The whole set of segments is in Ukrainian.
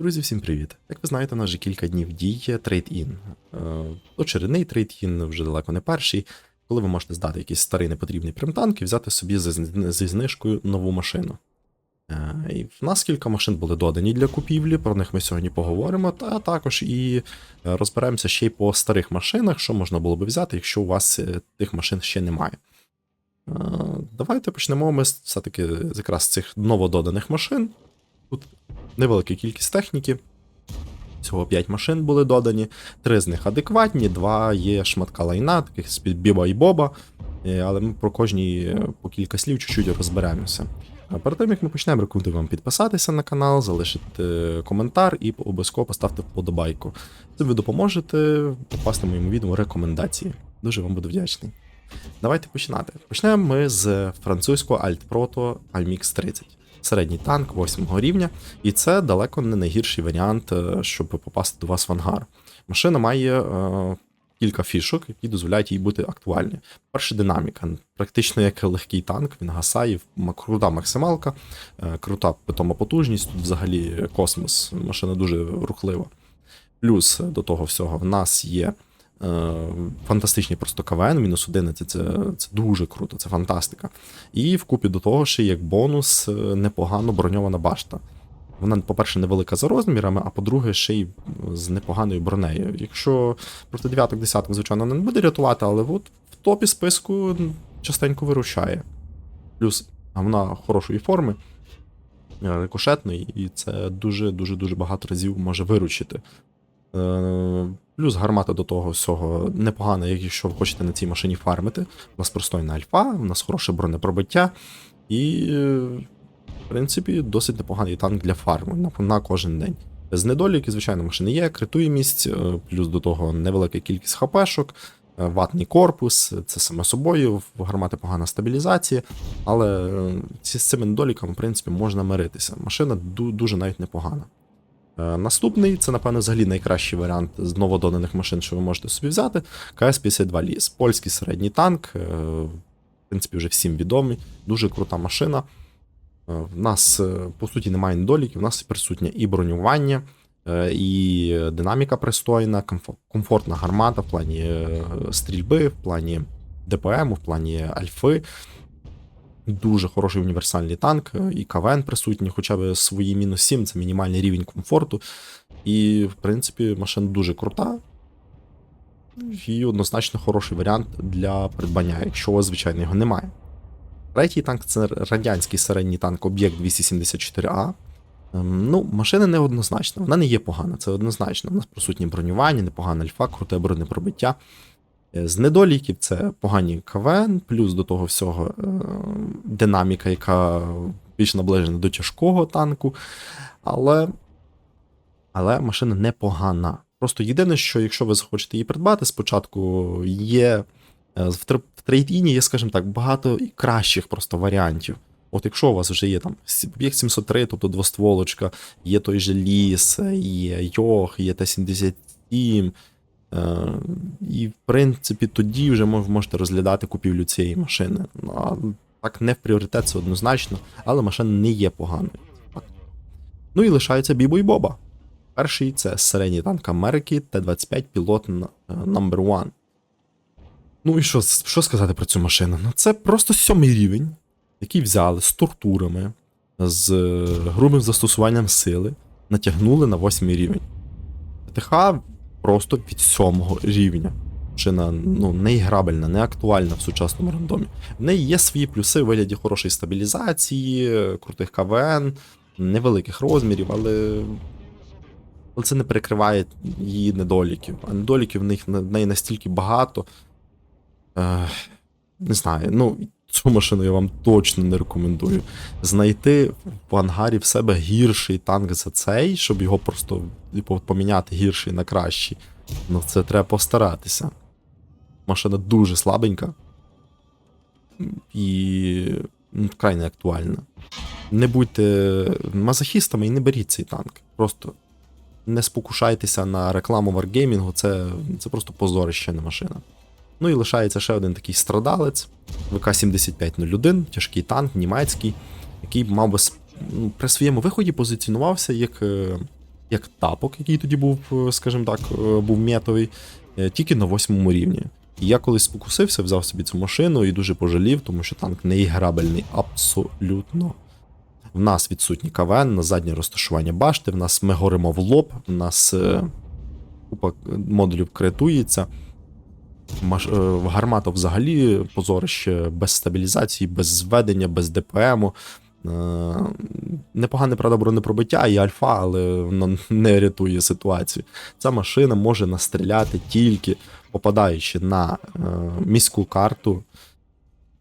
Друзі, всім привіт! Як ви знаєте, у нас вже кілька днів діє трейд-ін. Е, Очередний трейд-ін вже далеко не перший, коли ви можете здати якийсь старий непотрібний примтанк і взяти собі зі, знижкою нову машину. Е, І в нас кілька машин були додані для купівлі, про них ми сьогодні поговоримо, та також і е, розберемося ще й по старих машинах, що можна було би взяти, якщо у вас тих машин ще немає. Давайте почнемо ми все-таки з якраз цих новододаних машин. Тут невелика кількість техніки. Всього 5 машин були додані, три з них адекватні, два є шматка лайна, таких з-під Біба і Боба. Е, Але ми про кожній е, по кілька слів чуть-чуть розберемося. А перед тим, як ми почнемо, рекомендую вам підписатися на канал, залишити е, коментар і обов'язково поставити вподобайку. Цим ви допоможете попасти моєму відео рекомендації. Дуже вам буду вдячний. Давайте починати. Почнемо ми з французького Альтпрото Almix 30. Середній танк 8 рівня, і це далеко не найгірший варіант, е, щоб попасти до вас в ангар. Машина має е, кілька фішок, які дозволяють їй бути актуальною. Перше, динаміка. Практично як легкий танк, він гасає, крута максималка, е, крута питома потужність. Тут взагалі космос. Машина дуже рухлива. Плюс до того всього в нас є е, фантастичний просто КВН, мінус 11, це, це дуже круто, це фантастика. І вкупі до того, ще як бонус, е, непогано броньована башта. Вона, по-перше, невелика за розмірами, а по-друге, ще й з непоганою бронею. Якщо проти дев'яток, десяток, звичайно, не буде рятувати, але от в топі списку частенько вирушає. Плюс вона хорошої форми, е, рикошетної, і це дуже-дуже дуже багато разів може виручити. Плюс гармата до того всього непогана, якщо ви хочете на цій машині фармити. У нас простойна альфа, у нас хороше бронепробиття, і, в принципі, досить непоганий танк для фарму на, на кожен день. З недоліки, звичайно, машини є, критуємість, е, плюс до того невелика кількість хпшок, е, ватний корпус, це само собою, в гармати погана стабілізація, але е, з цими недоліками, в принципі, можна миритися. Машина дуже навіть непогана. Е, Наступний це, напевно, взагалі найкращий варіант з новододаних машин, що ви можете собі взяти. КС-52 Ліс. Польський середній танк. е, В принципі, вже всім відомий. Дуже крута машина. Е, В нас, по суті, немає недоліків, в нас присутнє і бронювання, і динаміка пристойна, комфортна гармата в плані стрільби, в плані ДПМ, в плані альфи. Дуже хороший універсальний танк, е, і КВН присутній, хоча б свої мінус 7, це мінімальний рівень комфорту. І, в принципі, машина дуже крута. І однозначно хороший варіант для придбання, якщо у вас, звичайно, його немає. Третій танк це радянський середній танк Об'єкт 274А. Ем, Ну, машина неоднозначна, вона не є погана, це однозначно. У нас присутні бронювання, непогана альфа, круте бронепробиття. Е, З недоліків це погані КВН, плюс до того всього е, динаміка, яка більш наближена до тяжкого танку. Але, але машина непогана. Просто єдине, що якщо ви захочете її придбати, спочатку є е, в тр- в трейдіні є, скажімо так, багато і кращих просто варіантів. От якщо у вас вже є там об'єкт 703, тобто двостволочка, є той же ліс, є Йох, є Т-77. Е, і, в принципі, тоді вже можете розглядати купівлю цієї машини. Ну, а так, не в пріоритет, це однозначно, але машина не є поганою. Так. Ну і лишається Бібо і Боба. Перший це середній танк Америки Т-25 пілот е, number one. Ну і що, що сказати про цю машину? Ну, це просто сьомий рівень, який взяли з тортурами, з е, грубим застосуванням сили, натягнули на восьмий рівень. ТХ просто від сьомого рівня. Машина ну, не не актуальна в сучасному рандомі. В неї є свої плюси у вигляді хорошої стабілізації, крутих КВН, невеликих розмірів, але. Але це не перекриває її недоліків. А недоліків в них в неї настільки багато. Е, не знаю, ну, цю машину я вам точно не рекомендую. Знайти в ангарі в себе гірший танк за цей, щоб його просто поміняти гірший на кращий. Ну, це треба постаратися. Машина дуже слабенька. І ну, вкрай не актуальна. Не будьте мазохістами і не беріть цей танк. Просто не спокушайтеся на рекламу Wargaming, це, це просто позорище на машина. Ну і лишається ще один такий страдалець ВК-7501, тяжкий танк, німецький, який би ну, при своєму виході позиціонувався як, е, як тапок, який тоді був, е, скажімо так, е, був метовий, е, тільки на восьмому рівні. І я колись спокусився, взяв собі цю машину і дуже пожалів, тому що танк не іграбельний абсолютно. В нас відсутній КВН, на заднє розташування башти, в нас ми горимо в лоб, в нас купа модулів критується. Маш... Гармата взагалі позорище без стабілізації, без зведення, без ДПМу. Е, Непогане, правда, бронепробиття і альфа, але воно не рятує ситуацію. Ця машина може настріляти тільки попадаючи на е, міську карту,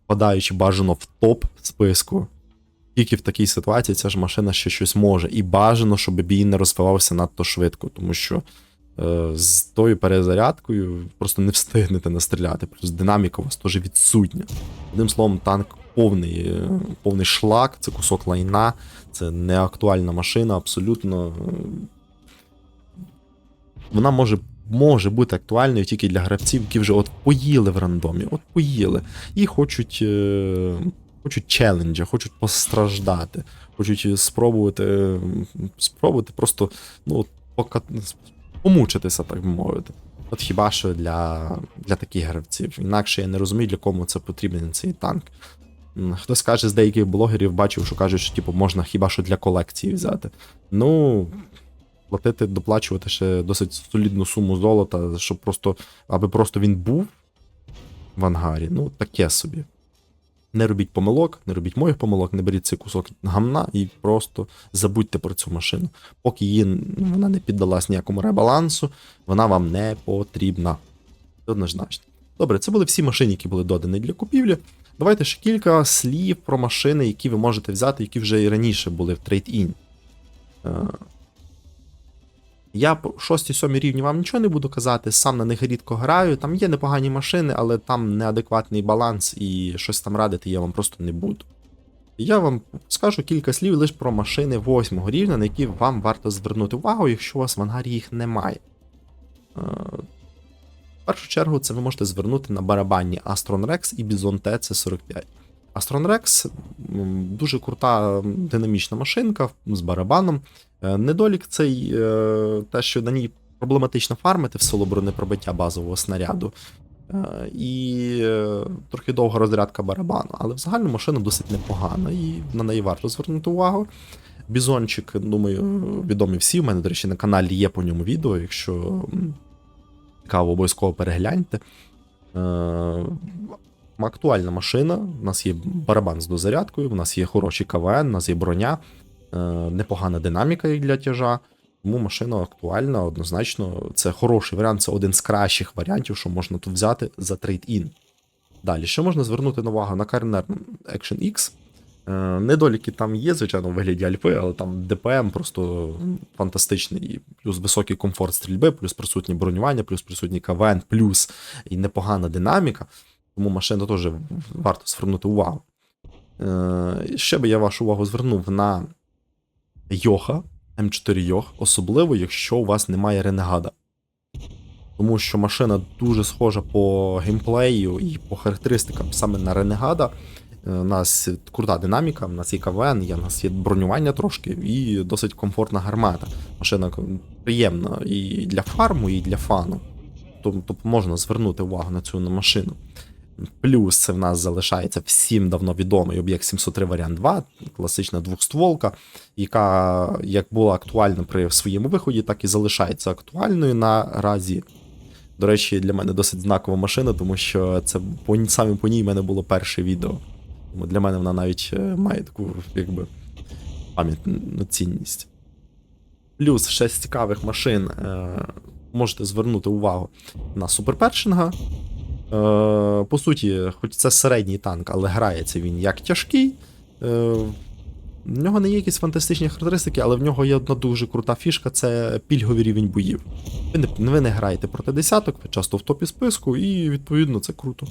попадаючи бажано в топ списку. Тільки в такій ситуації ця ж машина ще щось може. І бажано, щоб бій не розвивався надто швидко, тому що е, з тою перезарядкою просто не встигнете настріляти. Плюс динаміка у вас теж відсутня. Одним словом, танк повний, е, повний шлак, це кусок лайна, це неактуальна машина, абсолютно. е, Вона може, може бути актуальною тільки для гравців, які вже от поїли в рандомі, от поїли. І хочуть, е, хочуть челенджа, хочуть постраждати, хочуть спробувати, спробувати просто ну, пока, помучитися, так би мовити. От хіба що для, для таких гравців. Інакше я не розумію, для кому це потрібен цей танк. Хтось каже з деяких блогерів, бачив, що кажуть, що типу, можна хіба що для колекції взяти. Ну, платити, доплачувати ще досить солідну суму золота, щоб просто, аби просто він був в ангарі. Ну, таке собі. Не робіть помилок, не робіть моїх помилок, не беріть цей кусок гамна і просто забудьте про цю машину. Поки її ну, вона не піддалась ніякому ребалансу, вона вам не потрібна. Однозначно. Добре, це були всі машини, які були додані для купівлі. Давайте ще кілька слів про машини, які ви можете взяти, які вже і раніше були в Trade-In. Е, Я по 6-7 рівні вам нічого не буду казати, сам на них рідко граю. Там є непогані машини, але там неадекватний баланс і щось там радити я вам просто не буду. Я вам скажу кілька слів лише про машини 8 рівня, на які вам варто звернути увагу, якщо у вас в ангарі їх немає. Першу чергу це ви можете звернути на барабанні Astron Rex і Bison TC45. Astron Rex дуже крута динамічна машинка з барабаном. Е, Недолік цей е, те, що на ній проблематично фармити в силу бронепробиття базового снаряду. Е, І трохи довга розрядка барабану, але в загальну машина досить непогана, і на неї варто звернути увагу. Бізончик, думаю, відомий всі. У мене, до речі, на каналі є по ньому відео. Якщо цікаво, обов'язково перегляньте. Е, Актуальна машина. У нас є барабан з дозарядкою, у нас є хороший КВН, у нас є броня, е, непогана динаміка для тяжа. Тому машина актуальна, однозначно. Це хороший варіант, це один з кращих варіантів, що можна тут взяти за трейд-ін. Далі, ще можна звернути увагу на Карнер Action X. Е, Недоліки там є, звичайно, у вигляді альфи, але там ДПМ просто фантастичний. Плюс високий комфорт стрільби, плюс присутнє бронювання, плюс присутній КВН, плюс і непогана динаміка. Тому машину теж варто звернути увагу. Е, Ще би я вашу увагу звернув на Йоха, М4 Йох, особливо, якщо у вас немає Ренегада. Тому що машина дуже схожа по геймплею і по характеристикам саме на Ренегада. Е, У нас крута динаміка, у нас є КВН, є, у нас є бронювання трошки і досить комфортна гармата. Машина приємна і для фарму, і для фану. Тобто можна звернути увагу на цю машину. Плюс це в нас залишається всім давно відомий об'єкт 703 варіант 2, класична двохстволка, яка як була актуальна при своєму виході, так і залишається актуальною наразі. До речі, для мене досить знакова машина, тому що це по, саме по ній в мене було перше відео. Тому для мене вона навіть е, має таку, якби, пам'ятну цінність. Плюс ще з цікавих машин е, можете звернути увагу на суперпершинга. Е, по суті, хоч це середній танк, але грається він як тяжкий. В нього не є якісь фантастичні характеристики, але в нього є одна дуже крута фішка це пільговий рівень боїв. Ви не, ви не граєте проти десяток, ви часто в топі списку, і відповідно це круто.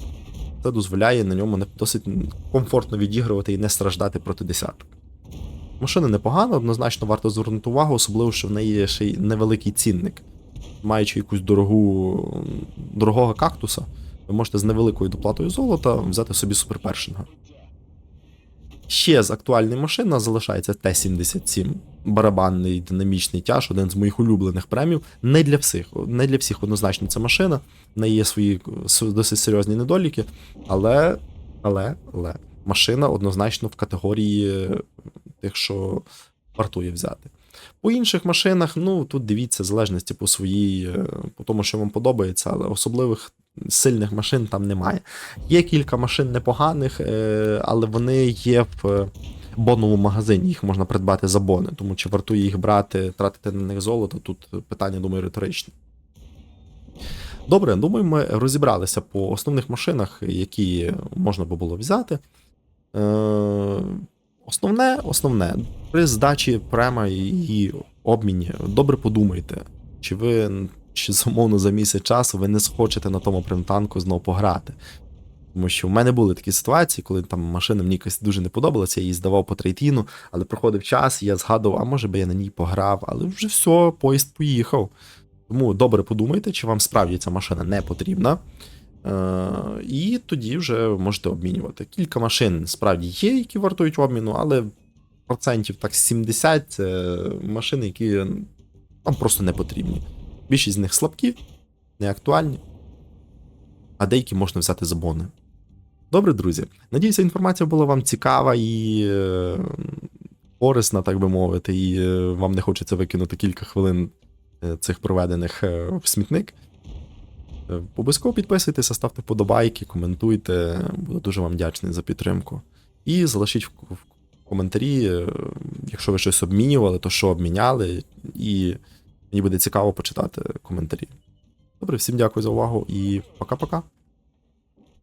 Це дозволяє на ньому досить комфортно відігрувати і не страждати проти десяток. Машина непогана, однозначно варто звернути увагу, особливо, що в неї є ще й невеликий цінник. Маючи якусь дорогу, дорогого кактуса, ви можете з невеликою доплатою золота взяти собі суперпершинга. Ще з актуальних машин залишається Т-77, барабанний динамічний тяж, один з моїх улюблених премів. Не для всіх, не для всіх однозначно ця машина. В неї є свої досить серйозні недоліки, але, але, але машина однозначно в категорії тих, що вартує взяти. По інших машинах, ну тут дивіться, залежності по своїй, е, по тому, що вам подобається, але особливих сильних машин там немає. Є кілька машин непоганих, е, але вони є в е, бонному магазині, їх можна придбати за бони. Тому чи вартує їх брати, тратити на них золото, тут питання, думаю, риторичне. Добре, думаю, ми розібралися по основних машинах, які можна би було взяти. Е, Основне, основне, при здачі према і обміні, добре подумайте, чи ви чи замовно за місяць часу ви не схочете на тому примтанку знову пограти. Тому що в мене були такі ситуації, коли там машина мені якось дуже не подобалася, я її здавав по трейтіну, але проходив час, і я згадував, а може би я на ній пограв, але вже все, поїзд поїхав. Тому добре подумайте, чи вам справді ця машина не потрібна. Е, і тоді вже можете обмінювати. Кілька машин справді є, які вартують обміну, але процентів так 70 це машини, які вам просто не потрібні. Більшість з них слабкі, неактуальні, а деякі можна взяти за бони. Добре, друзі. Надіюся, інформація була вам цікава і е, корисна, так би мовити, і е, вам не хочеться викинути кілька хвилин е, цих проведених в смітник. Обов'язково підписуйтеся, ставте вподобайки, коментуйте. Буду дуже вам вдячний за підтримку. І залишіть в коментарі, якщо ви щось обмінювали, то що обміняли, і мені буде цікаво почитати коментарі. Добре, всім дякую за увагу і пока-пока.